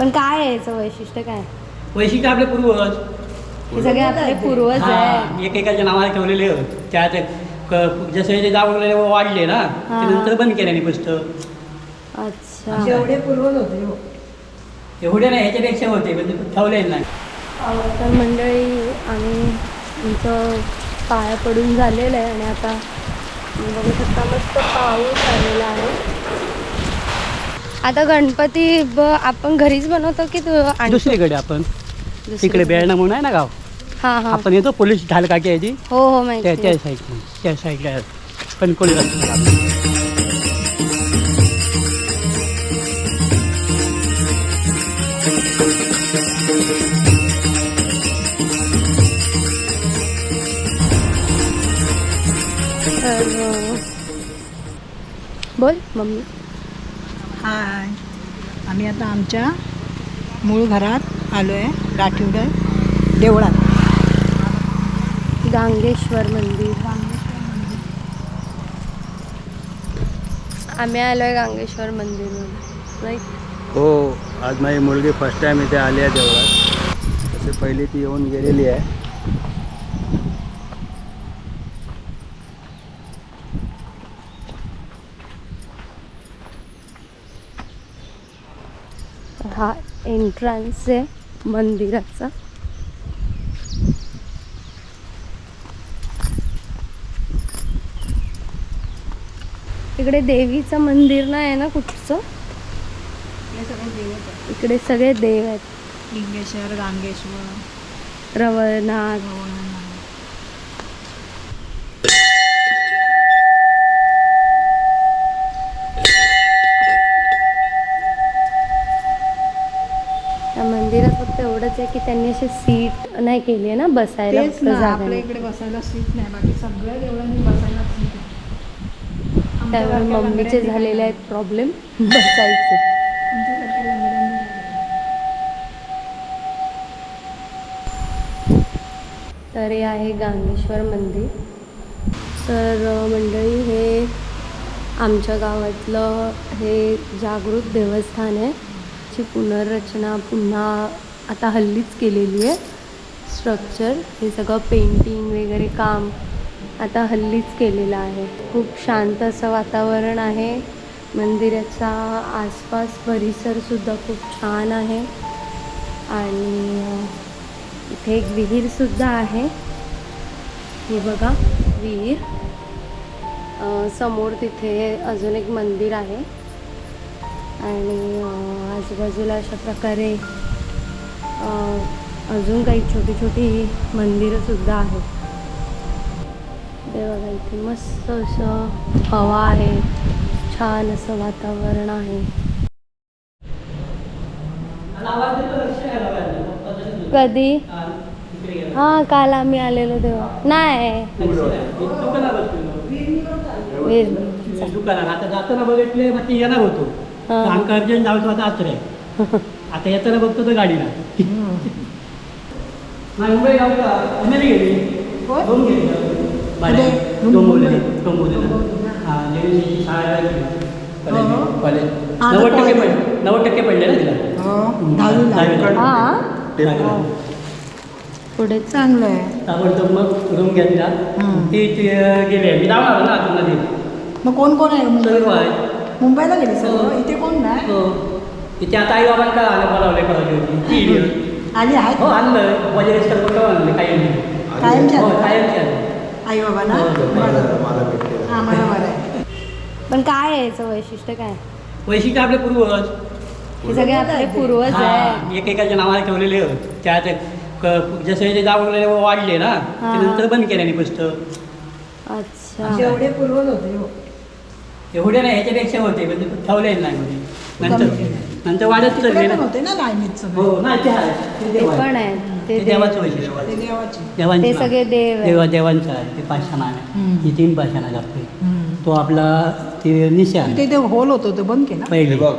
पण काय आहे याचं वैशिष्ट्य काय? वैशिष्ट्य आपले पूर्वज. हे सगळे आपले पूर्वज हा, आहेत एकेकाच्या नावाने ठेवलेले. आहेत. क- जसे जे दावलेले वाढले ना. ते नंतर बंद केल्याने पुस्तक अच्छा. जेवढे पूर्वज होते हो. एवढे नाही ह्याच्यापेक्षा होते ते ठेवले नाही. तर मंडळी आम्ही आमचं पाया पडून झालेलं आहे आणि आता तुम्ही बघू शकता मस्त पाऊस आलेला आहे. आता गणपती ब आपण घरीच बनवतो की तू आणतो? दुसरीकडे आपण दुसरीकडे? तिकडे बेळणा म्हणून आहे ना गाव हां हां आपण येतो पोलीस ढाल काकी आहे ती हो हो त्या माहिती त्या आहे. साईडला त्या साईडला. पण कोणी रस्ता तर अं, बोल मम्मी आम्ही आता आमच्या मूळ घरात आलो आहे गाठीवडे देवळात. गांगेश्वर मंदिर. आम्ही आलो आहे गांगेश्वर मंदिरमध्ये राईट हो आज माझी मुलगी फर्स्ट टाईम इथे आली आहे देवळात. तसे पहिली ती येऊन गेलेली आहे. हा एंट्रन्स आहे मंदिराचा. इकडे देवीचं मंदिर नाही आहे ना कुठचं? इकडे सगळे देव आहेत. लिंगेश्वर गांगेश्वर रवळनाथ. आहे की त्यांनी अशी सीट नाही केली आहे ना बसायला तेच फक्त ना जागा आपल्या नाही. इकडे बसायला सीट नाही बाकी सगळ्या देवळांनी बसायला सीट आहे. आमच्या त्यामुळे सारख्या मम्मीचे झालेले आहेत प्रॉब्लेम बसायचे आमच्या सारख्या लंगड्यांनी नाही. तर हे आहे गांगेश्वर मंदिर तर अ, मंडळी हे आमच्या गावातलं हे जागृत देवस्थान आहे ची पुनर्रचना पुन्हा आता हल्लीच केलेली आहे. स्ट्रक्चर हे सगळं पेंटिंग वगैरे काम आता हल्लीच केलेलं आहे. खूप शांत असं वातावरण आहे. मंदिराचा आसपास परिसरसुद्धा खूप छान आहे. आणि इथे एक विहीरसुद्धा आहे. हे बघा विहीर. समोर तिथे अजून एक मंदिर आहे. आणि आजूबाजूला अशा प्रकारे अजून काही छोटी छोटी मंदिरंसुद्धा आहेत. ते बघा इथे मस्त असं हवा आहे. छान असं वातावरण आहे. कधी? हां काल आम्ही आलेलो तेव्हा. नाही. वीर दुकानात. आता जाताना बघितले मग ते येणार होतो. हा. आमका अर्जंट जाऊ आता आचरे आता येताना बघतो तर गाडीला नाही मुंबई गाव का पुण्याला गेली. होय? दोन गेली. भाड्या कुठे? डोंबिवलीला. डोंबिवलीला. हां हो. कॉलेज नव्वद टक्के कॉलेज. पडले नव्वद टक्के पडले ना तिला. हो दहावीला दहावीला. हां? दहावीला. पुढे चांगलं आहे. ताबडतोब मग रूम घेतला हम्म. ती ती, अं, गेली मी जाऊन आलो ना आतून नदी मग कोण कोण आहे सर्व मुंबईला आहे. मुंबईला गेली सर्व? हो. इथे कोण नाही? हो. इथे आता आई बाबांना आलं बोलावले करायची होती ती. आली आहेत हो आणलं वजरेश करून आणले काही कायमची हो आली. आई बाबा ना हो, हो. हा आहे पण काय आहे याचं वैशिष्ट्य काय वैशिष्ट्य आपले पूर्वज हे सगळे आपले पूर्वज हा, आहेत एकेकाच्या नावाने ठेवलेले आहेत. त्यात क- जसे जे दावलेले वाढले ना हा. ते नंतर बंद केल्याने पुस्तक अच्छा जेवढे पूर्वज होते हो. एवढे नाही ह्याच्यापेक्षा होते ते ठेवले नाही मध्ये नंतर. नंतर वाढत चालले ना. होते हो नाही ते आहे. ते ते देव पण आहे. ते ते देवाचं वैशिष्ट्य. ते देवाची. देवांचं ते. सगळे देव आहेत. देवा देवांचं आहे. ते हम्म. आहे. ही तीन लागते हम्म. तो आपला ते निशाण तिथे ते होल होतं ते बंद केला. पहिले. बघ,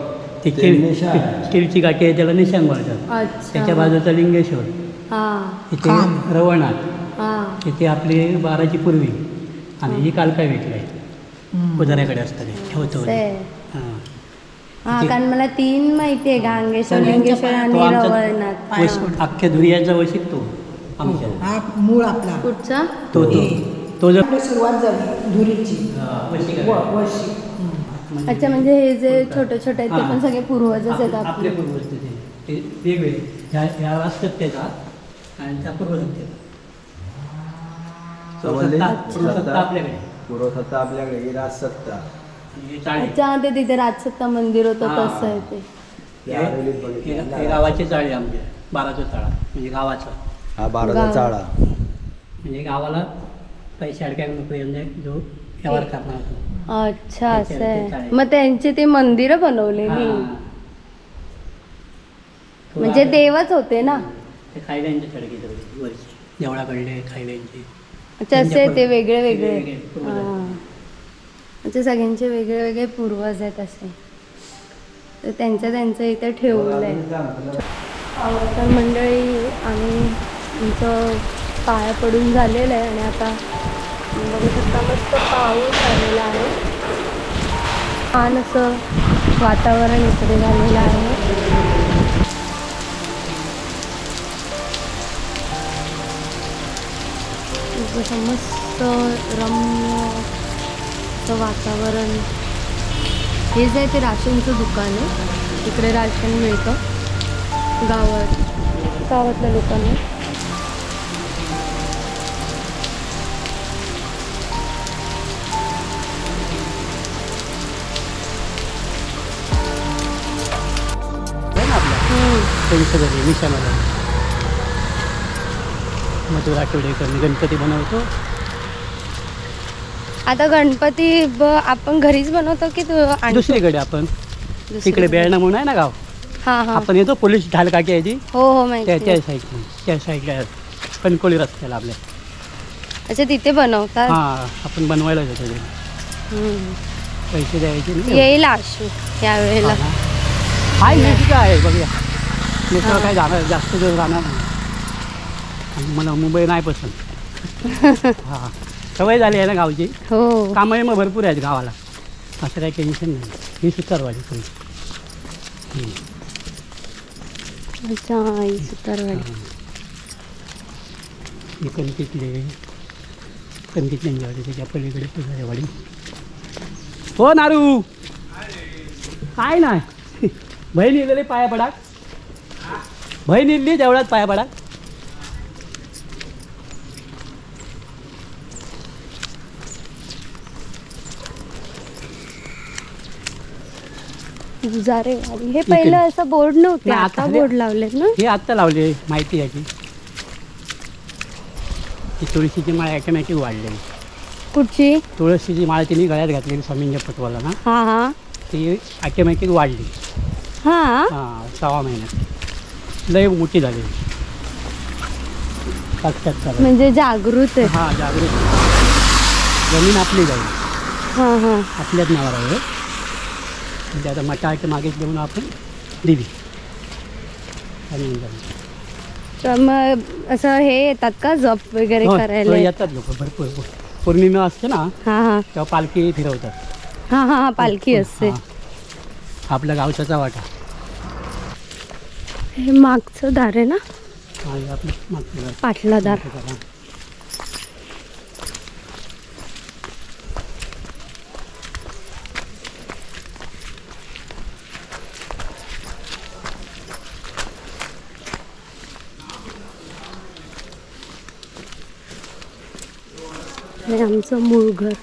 ते ते निशाण. स्टीलची गाठी आहे त्याला निशाण अच्छा. त्याच्या बाजूचा लिंगेश्वर. हां. इथे. रवणाथ हां. इथे आपली बाराची पूर्वी. आणि ही. कालका विकली आहे. पुजाऱ्याकडे असतं ते ठेवतो ते हां कारण मला तीन माहिती आहे गांगेश्वर लिंगेश्वर आणि रवळनाथ. हा. अख्ख्या धुरियाचा वैशिक तो आमच्या. हा मूळ आपला. कुठचा? तो तो. तो जर आपली सुरुवात झाली धुरीची वैशिक व- हं. अच्छा म्हणजे हे जे छोटे छोटे आहेत ते. पण सगळे पूर्वजच आहेत आप- आपले आपले. पूर्वज ते ते वेगवेगळे. ह्या ह्या असत्याचा आणि त्या पूर्वसत्तेचा समजले? पूर्वसत्ता आपल्याकडे. पूर्वसत्ता आपल्याकडे ही राजसत्ता. आणि हे चाळी अच्छा ते तिथे राजसत्ता मंदिर होतं हा. तसं आहे ते हे- हे बघितलं हे गावाचे चाळी आमचे बाराचा चाळा म्हणजे गावाचा हा बाराचा गाव. चाळा म्हणजे गावाला पैसे अडक्यापर्यंत जो व्यवहार करणार होतो अच्छा असं आहे चाळी. मग त्यांची ती मंदिरं बनवलेली हा. म्हणजे. देवच होते ना ते खायल्यांचे वरचे देवळाकडले खायल्यांचे अच्छा असे ते वेगळे वेगळे. हा. म्हणजे सगळ्यांचे वेगळे वेगळे पूर्वज आहेत असे. तर त्यांचं त्यांचं ठेवलं आहे. तर मंडळी आम्ही आमचं पाया पडून झालेलं आहे आणि आता बघू शकता मस्त पाऊस आलेला आहे. छान असं वातावरण इकडे झालेलं आहे. मस्त रम्य असं वातावरण. हे जे आहे ते राशनचं दुकान आहे. इकडे राशन मिळतं. गावात गावातल्या लोकांना. आहे ना आपल्या हम्म. त्यांचं घरी निशाणाला. मधुर आठवडेकर गणपती बनवतो. आता गणपती ब आपण घरीच बनवतो की तू आणतो? दुसरीकडे आपण दुसरीकडे? तिकडे बेळणा म्हणून आहे ना गाव हा हा आपण येतो पोलीस ढालकाकी आहे ती हो हो त्या माहिती त्या आहे. साईडला त्या साईडला आहे. कणकोली रस्त्याला आपल्या अच्छा तिथे बनवतात हां आपण बनवायला जातो ते. हम्म. पैसे द्यायचे नाही. येईल आशू यावेळेला हा ना. आहे आहे बघूया मित्र काय जाणार जास्त दिवस राहणार नाही आणि मला मुंबई नाही पसंत हां सवय झाली आहे ना गावची? हो. कामही मग भरपूर आहेत गावाला. असं काही टेन्शन नाही. ही सुतारवाडी हम्म. अच्छा आई सुतारवाडी ही. कणकीतले कणकीतल्या वाडी त्याच्या पलीकडे पुजारेवाडी हो नारू. काय नाही. बहीण इलेली पाया पडा बहीण इल्ली तेवढ्याच पाया गुजारेवाडी हे पहिलं असं बोर्ड नव्हते. नाही, आता आता- बोर्ड लावलेत ना? हे आत्ता लावली माहिती याची ही तुळशीची माळ ॲटोमॅटिक वाढलेली. कुठची? तुळशीची माळ तिने गळ्यात घातलेली स्वामींच्या पटवाला ना. हा हा. ती ॲटोमॅटिक वाढली. हा? हां सहा महिन्यात लय मोठी झाली. साक्षात्कार म्हणजे जागृत आहे. हां जागृत. जमीन आपली जाईल हा हा. आपल्याच नावावर आहे. म्हणजे आता मटाच्या मागेच घेऊन आपण दिली. तर मग असं हे येतात का? जप वगैरे हो, करायला? हो, येतात लोक भरपूर. पौर्णिमा असते ना हा हा. तेव्हा पालखी फिरवतात. हा हा हा पालखी असते. हां. आपल्या गावचा वाटा. हे मागचं दार आहे ना? आणि आपलं मागचं. पाटला दार हां. हे आमचं मूळ घर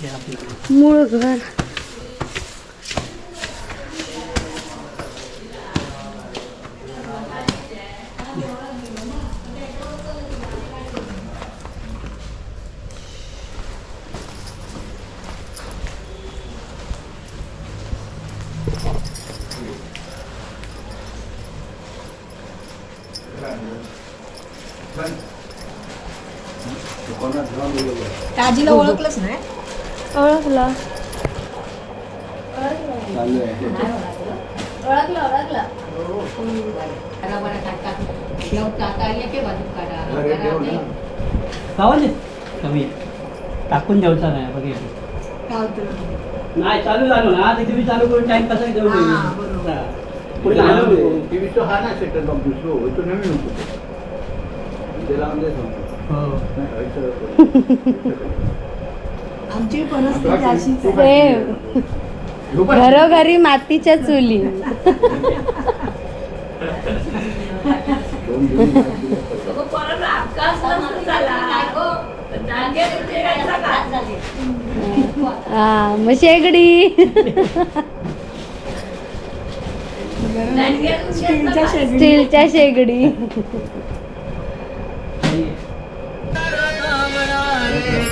हे आपलं मूळ घर त्या ताजीला ओळखलंच नाही? ओळखलं. कमी. टाकून जेवचा नाही बघा नाही चालू झालो ना ते तुम्ही चालू करून टाइम कसा घेऊन टीव्ही तो हा ना सेटल बघ दुसरो. तो नवीन होतो. त्याला म्हणजे सांगतो. आमची परिस्थिती अशीच आहे. घरोघरी मातीच्या चुली. मग शेगडी स्टीलच्या शेगडी. 嗯。